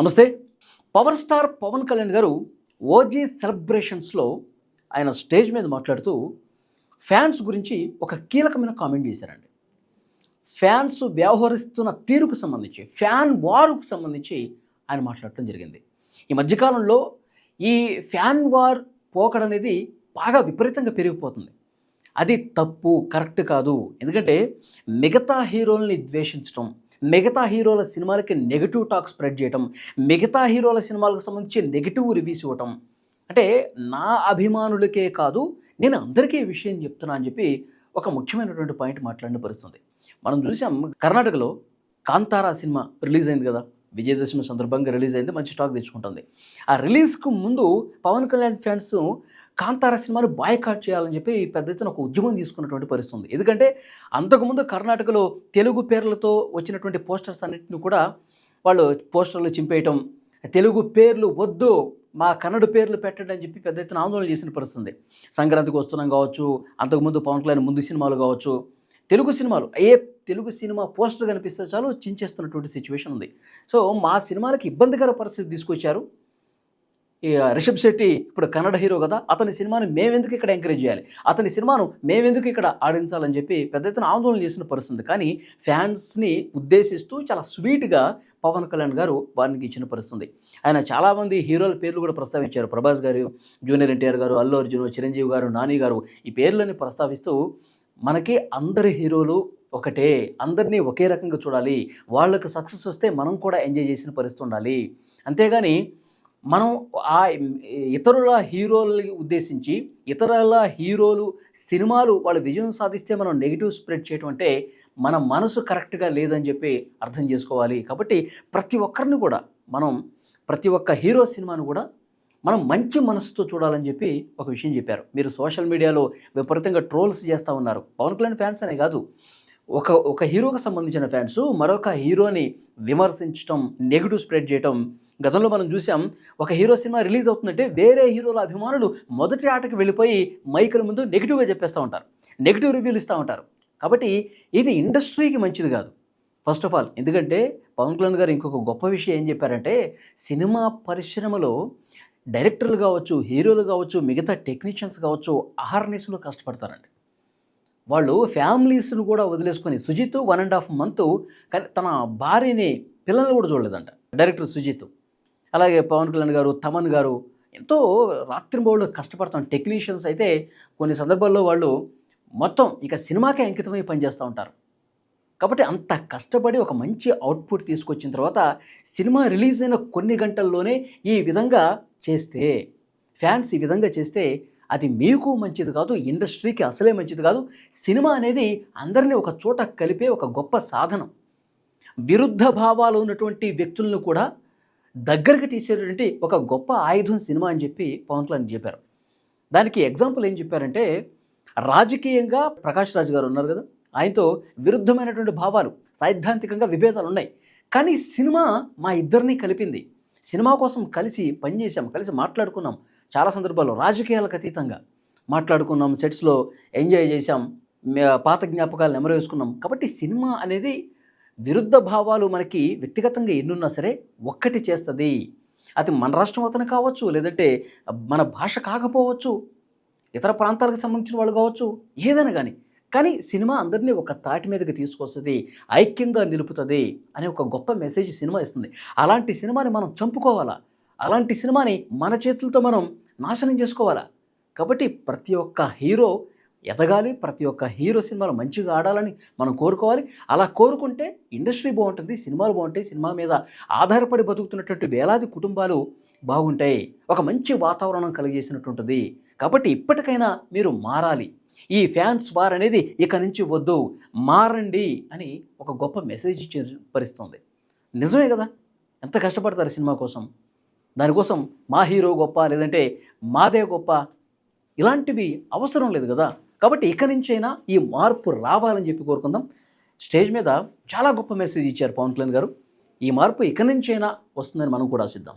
నమస్తే. Power star Pawan Kalyan గారు OG సెలబ్రేషన్స్లో ఆయన స్టేజ్ మీద మాట్లాడుతూ ఫ్యాన్స్ గురించి ఒక కీలకమైన కామెంట్ చేశారండి. ఫ్యాన్స్ వ్యవహరిస్తున్న తీరుకు సంబంధించి ఫ్యాన్ వారుకు సంబంధించి ఆయన మాట్లాడటం జరిగింది. ఈ మధ్యకాలంలో ఈ ఫ్యాన్ వార్ పోకడనేది బాగా విపరీతంగా పెరిగిపోతుంది. అది తప్పు కరెక్ట్ కాదు. ఎందుకంటే మిగతా హీరోల్ని ద్వేషించడం మిగతా హీరోల సినిమాలకి నెగిటివ్ టాక్ స్ప్రెడ్ చేయటం మిగతా హీరోల సినిమాలకు సంబంధించి నెగిటివ్ రివ్యూస్ ఇవ్వటం. అంటే నా అభిమానులకే కాదు నేను అందరికీ ఈ విషయం చెప్తున్నా అని చెప్పి ఒక ముఖ్యమైనటువంటి పాయింట్ మాట్లాడిన పరిస్థితుంది మనం చూసాం కర్ణాటకలో కాంతారా సినిమా రిలీజ్ అయింది కదా. విజయదశమి సందర్భంగా రిలీజ్ అయింది మంచి స్టాక్ తెచ్చుకుంటుంది. ఆ రిలీజ్కు ముందు పవన్ కళ్యాణ్ ఫ్యాన్స్ కాంతార సినిమాను బాయ్కాట్ చేయాలని చెప్పి పెద్ద ఎత్తున ఒక ఉద్యమం తీసుకున్నటువంటి పరిస్థితి ఉంది. ఎందుకంటే అంతకుముందు కర్ణాటకలో తెలుగు పేర్లతో వచ్చినటువంటి పోస్టర్స్ అన్నింటిని కూడా వాళ్ళు పోస్టర్లు చింపేయటం తెలుగు పేర్లు వద్దు మా కన్నడ పేర్లు పెట్టండి అని చెప్పి పెద్ద ఎత్తున ఆందోళన చేసిన పరిస్థితుంది సంక్రాంతికి వస్తున్నాం కావచ్చు అంతకుముందు పవన్ కళ్యాణ్ ముందు సినిమాలు కావచ్చు తెలుగు సినిమాలు ఏ తెలుగు సినిమా పోస్టర్ కనిపిస్తే చాలు చించేస్తున్నటువంటి సిచ్యువేషన్ ఉంది. సో మా సినిమాలకి ఇబ్బందికర పరిస్థితి తీసుకొచ్చారు. ఈ రిషబ్ శెట్టి ఇప్పుడు కన్నడ హీరో కదా అతని సినిమాను మేమెందుకు ఇక్కడ ఎంకరేజ్ చేయాలి? అతని సినిమాను మేమెందుకు ఇక్కడ ఆడించాలని చెప్పి పెద్ద ఎత్తున ఆందోళన చేసిన పరిస్థితుంది. కానీ ఫ్యాన్స్ని ఉద్దేశిస్తూ చాలా స్వీట్గా పవన్ కళ్యాణ్ గారు వారికి ఇచ్చిన పరిస్థితుంది. ఆయన చాలామంది హీరోల పేర్లు కూడా ప్రస్తావించారు. ప్రభాస్ గారు జూనియర్ ఎన్టీఆర్ గారు అల్లు అర్జున్ చిరంజీవి గారు నాని గారు ఈ పేర్లని ప్రస్తావిస్తూ మనకి అందరి హీరోలు ఒకటే అందరినీ ఒకే రకంగా చూడాలి. వాళ్ళకి సక్సెస్ వస్తే మనం కూడా ఎంజాయ్ చేసిన పరిస్థితి ఉండాలి. అంతేగాని మనం ఆ ఇతరుల హీరోలని ఉద్దేశించి ఇతరుల హీరోలు సినిమాలు వాళ్ళు విజయం సాధిస్తే మనం నెగిటివ్ స్ప్రెడ్ చేయటం అంటే మన మనసు కరెక్ట్గా లేదని చెప్పి అర్థం చేసుకోవాలి. కాబట్టి ప్రతి ఒక్కరిని కూడా మనం ప్రతి ఒక్క హీరో సినిమాను కూడా మనం మంచి మనసుతో చూడాలని చెప్పి ఒక విషయం చెప్పారు. మీరు సోషల్ మీడియాలో విపరీతంగా ట్రోల్స్ చేస్తూ ఉన్నారు. పవన్ కళ్యాణ్ ఫ్యాన్స్ అనే కాదు. ఒక ఒక హీరోకి సంబంధించిన ఫ్యాన్స్ మరొక హీరోని విమర్శించడం నెగిటివ్ స్ప్రెడ్ చేయటం. గతంలో మనం చూసాం ఒక హీరో సినిమా రిలీజ్ అవుతుందంటే వేరే హీరోల అభిమానులు మొదటి ఆటకి వెళ్ళిపోయి మైకుల ముందు నెగిటివ్గా చెప్పేస్తూ ఉంటారు. నెగిటివ్ రివ్యూలు ఇస్తూ ఉంటారు. కాబట్టి ఇది ఇండస్ట్రీకి మంచిది కాదు. ఫస్ట్ ఆఫ్ ఆల్ ఎందుకంటే పవన్ కళ్యాణ్ గారు ఇంకొక గొప్ప విషయం ఏం చెప్పారంటే సినిమా పరిశ్రమలో డైరెక్టర్లు కావచ్చు హీరోలు కావచ్చు మిగతా టెక్నీషియన్స్ కావచ్చు అహర్నిశలు కష్టపడతారండి. వాళ్ళు ఫ్యామిలీస్ను కూడా వదిలేసుకొని Sujith one and half month తన భార్యని పిల్లల్ని కూడా చూడలేదంట. డైరెక్టర్ సుజిత్. అలాగే పవన్ కళ్యాణ్ గారు తమన్ గారు ఎంతో రాత్రింబౌళ్ళు కష్టపడతాం. టెక్నీషియన్స్ అయితే కొన్ని సందర్భాల్లో వాళ్ళు మొత్తం ఇక సినిమాకే అంకితమై పనిచేస్తూ ఉంటారు. కాబట్టి అంత కష్టపడి ఒక మంచి అవుట్పుట్ తీసుకొచ్చిన తర్వాత సినిమా రిలీజ్ అయిన కొన్ని గంటల్లోనే ఈ విధంగా చేస్తే ఫ్యాన్స్ ఈ విధంగా చేస్తే అది మీకు మంచిది కాదు ఇండస్ట్రీకి అసలే మంచిది కాదు. సినిమా అనేది అందరినీ ఒక చోట కలిపే ఒక గొప్ప సాధనం. విరుద్ధ భావాలు ఉన్నటువంటి వ్యక్తులను కూడా దగ్గరికి తీసేటువంటి ఒక గొప్ప ఆయుధం సినిమా అని చెప్పి పవన్ కళ్యాణ్ చెప్పారు. దానికి ఎగ్జాంపుల్ ఏం చెప్పారంటే రాజకీయంగా ప్రకాష్ రాజ్ గారు ఉన్నారు కదా ఆయనతో విరుద్ధమైనటువంటి భావాలు సైద్ధాంతికంగా విభేదాలు ఉన్నాయి. కానీ సినిమా మా ఇద్దరిని కలిపింది. సినిమా కోసం కలిసి పనిచేసాం కలిసి మాట్లాడుకున్నాం. చాలా సందర్భాల్లో రాజకీయాలకు అతీతంగా మాట్లాడుకున్నాం సెట్స్లో ఎంజాయ్ చేసాం పాత జ్ఞాపకాలు నెమరేసుకున్నాం. కాబట్టి సినిమా అనేది విరుద్ధ భావాలు మనకి వ్యక్తిగతంగా ఎన్నున్నా సరే ఒక్కటి చేస్తుంది. అది మన రాష్ట్రం అతను కావచ్చు లేదంటే మన భాష కాకపోవచ్చు ఇతర ప్రాంతాలకు సంబంధించిన వాళ్ళు కావచ్చు ఏదైనా కానీ. కానీ సినిమా అందరినీ ఒక తాటి మీదకి తీసుకొస్తుంది ఐక్యంగా నిలుపుతుంది అనే ఒక గొప్ప మెసేజ్ సినిమా ఇస్తుంది. అలాంటి సినిమాని మనం చంపుకోవాలా? అలాంటి సినిమాని మన చేతులతో మనం నాశనం చేసుకోవాలా? కాబట్టి ప్రతి ఒక్క హీరో ఎదగాలి ప్రతి ఒక్క హీరో సినిమాలు మంచిగా ఆడాలని మనం కోరుకోవాలి. అలా కోరుకుంటే ఇండస్ట్రీ బాగుంటుంది సినిమాలు బాగుంటాయి సినిమా మీద ఆధారపడి బతుకుతున్నటువంటి వేలాది కుటుంబాలు బాగుంటాయి. ఒక మంచి వాతావరణం కలిగజేసినట్టుంటుంది కాబట్టి ఇప్పటికైనా మీరు మారాలి. ఈ ఫ్యాన్స్ వార్ అనేది ఇక నుంచి వద్దు మారండి అని ఒక గొప్ప మెసేజ్ పరిస్తుంది. నిజమే కదా? ఎంత కష్టపడతారు సినిమా కోసం? దానికోసం మా హీరో గొప్ప లేదంటే మాదే గొప్ప ఇలాంటివి అవసరం లేదు కదా. కాబట్టి ఇక నుంచైనా ఈ మార్పు రావాలని చెప్పి కోరుకుందాం. స్టేజ్ మీద చాలా గొప్ప మెసేజ్ ఇచ్చారు పవన్ కళ్యాణ్ గారు. ఈ మార్పు ఇక నుంచైనా వస్తుందని మనం కూడా ఆశిద్దాం.